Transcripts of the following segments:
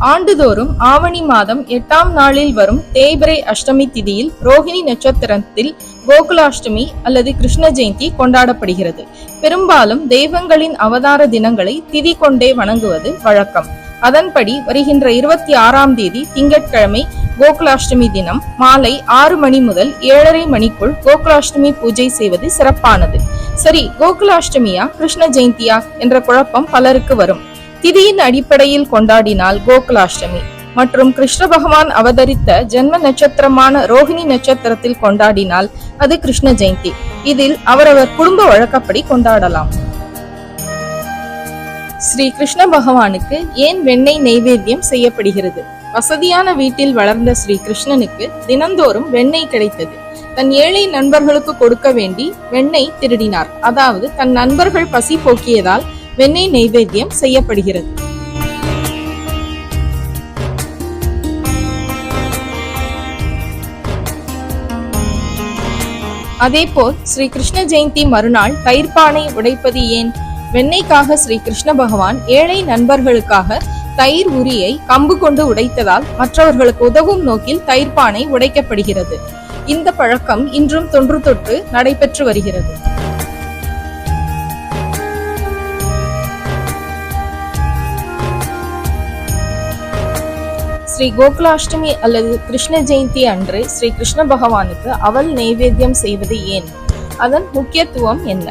ஆண்டுதோறும் ஆவணி மாதம் எட்டாம் நாளில் வரும் தேய்பிரை அஷ்டமி திதியில் ரோஹிணி நட்சத்திரத்தில் கோகுலாஷ்டமி அல்லது கிருஷ்ண ஜெயந்தி கொண்டாடப்படுகிறது. பெரும்பாலும் தெய்வங்களின் அவதார தினங்களை திதி கொண்டே வணங்குவது வழக்கம். அதன்படி வருகின்ற இருபத்தி ஆறாம் தேதி திங்கட்கிழமை கோகுலாஷ்டமி தினம் மாலை ஆறு மணி முதல் ஏழரை மணிக்குள் கோகுலாஷ்டமி பூஜை செய்வது சிறப்பானது. சரி கோகுலாஷ்டமியா கிருஷ்ண ஜெயந்தியா என்ற குழப்பம் பலருக்கு வரும். திதியின் அடிப்படையில் கொண்டாடினால் கோகுலாஷ்டமி. மற்றும் கிருஷ்ண பகவான் அவதரித்த ஜென்ம நட்சத்திரமான ரோஹிணி நட்சத்திரத்தில் கொண்டாடினால் அது கிருஷ்ண ஜெயந்தி. இதில் அவரவர் குடும்ப வழக்கப்படி கொண்டாடலாம். ஸ்ரீ கிருஷ்ண பகவானுக்கு ஏன் வெண்ணெய் நெய்வேத்தியம் செய்யப்படுகிறது? வசதியான வீட்டில் வளர்ந்த ஸ்ரீ கிருஷ்ணனுக்கு தினந்தோறும் வெண்ணெய் கிடைத்தது. தன் ஏழை நண்பர்களுக்கு கொடுக்க வேண்டி வெண்ணெய் திருடினார். அதாவது தன் நண்பர்கள் பசி போக்கியதால் வெண்ணெய் நெய்வேத்தியம் செய்யப்படுகிறது. அதேபோல் ஸ்ரீ கிருஷ்ண ஜெயந்தி மறுநாள் தயிர்பானை உடைப்பது ஏன்? வெண்ணெய்க்காக ஸ்ரீ கிருஷ்ண பகவான் ஏழை நண்பர்களுக்காக தயிர் உரியை கம்பு கொண்டு உடைத்ததால் மற்றவர்களுக்கு உதவும் நோக்கில் தயிர்பானை உடைக்கப்படுகிறது. இந்த பழக்கம் இன்றும் தொன்று தொட்டு நடைபெற்று வருகிறது. ஸ்ரீ கோகுலாஷ்டமி அல்லது கிருஷ்ண ஜெயந்தி அன்று ஸ்ரீ கிருஷ்ண பகவானுக்கு அவல் நைவேத்தியம் செய்வது ஏன்? அதன் முக்கியத்துவம் என்ன?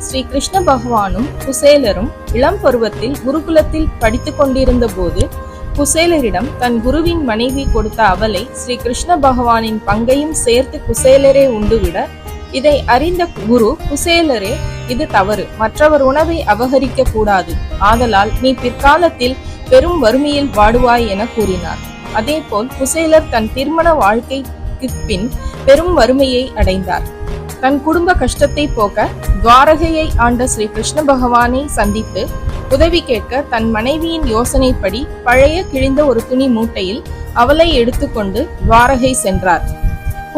ஸ்ரீ கிருஷ்ண பகவானும் குசேலரும் இளம் பருவத்தில் குருகுலத்தில் படித்துக் கொண்டிருந்த போது குசேலரிடம் தன் குருவின் மனைவி கொடுத்த அவலை ஸ்ரீ கிருஷ்ண பகவானின் பங்கையும் சேர்த்து குசேலரே உண்டுவிட இதை அறிந்த குரு குசேலரே இது தவறு. மற்றவர் உணவை அபகரிக்க கூடாது. ஆதலால் நீ பிற்காலத்தில் பெரும் வறுமையில் வாடுவாய் என கூறினார். அதேபோல் குசேலர் தன் திருமண வாழ்க்கைக்கு பின் பெரும் வறுமையை அடைந்தார். தன் குடும்ப கஷ்டத்தை போக்க துவாரகையை ஆண்ட ஸ்ரீ கிருஷ்ண பகவானை சந்தித்து உதவி கேட்க தன் மனைவியின் யோசனைப்படி பழைய கிழிந்த ஒரு துணி மூட்டையில் அவளை எடுத்துக்கொண்டு துவாரகை சென்றார்.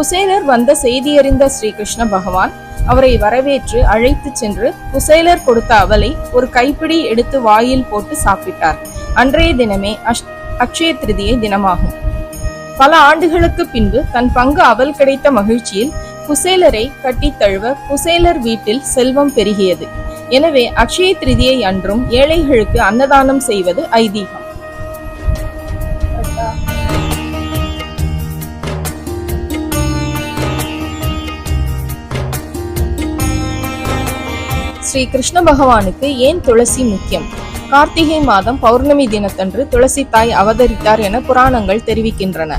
குசேலர் வந்த செய்தியறிந்த ஸ்ரீகிருஷ்ண பகவான் அவரை வரவேற்று அழைத்து சென்று குசேலர் கொடுத்த அவலை ஒரு கைப்பிடி எடுத்து வாயில் போட்டு சாப்பிட்டார். அன்றைய தினமே அஷ் அக்ஷய திருதியை தினமாகும். பல ஆண்டுகளுக்கு பின்பு தன் பங்கு அவல் கிடைத்த மகிழ்ச்சியில் குசேலரை கட்டித் தழுவ குசேலர் வீட்டில் செல்வம் பெருகியது. எனவே அக்ஷய திருதியை அன்றும் ஏழைகளுக்கு அன்னதானம் செய்வது ஐதீகம். ஸ்ரீ கிருஷ்ண பகவானுக்கு ஏன் துளசி முக்கியம்? கார்த்திகை மாதம் பௌர்ணமி தினத்தன்று துளசி தாய் அவதரித்தார் என புராணங்கள் தெரிவிக்கின்றன.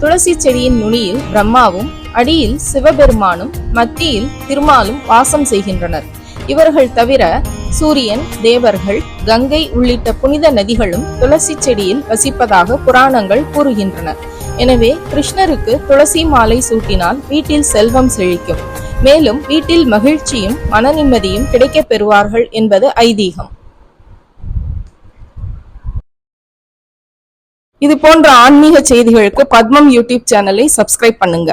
துளசி செடியின் நுனியில் பிரம்மாவும் அடியில் சிவபெருமானும் மத்தியில் திருமாலும் வாசம் செய்கின்றனர். இவர்கள் தவிர சூரியன் தேவர்கள் கங்கை உள்ளிட்ட புனித நதிகளும் துளசி செடியில் வசிப்பதாக புராணங்கள் கூறுகின்றன. எனவே கிருஷ்ணருக்கு துளசி மாலை சூட்டினால் வீட்டில் செல்வம் செழிக்கும். மேலும் வீட்டில் மகிழ்ச்சியும் மன நிம்மதியும் கிடைக்கப் பெறுவார்கள் என்பது ஐதீகம். இது போன்ற ஆன்மீக செய்திகளுக்கு பத்மம் யூடியூப் சேனலை சப்ஸ்கிரைப் பண்ணுங்க.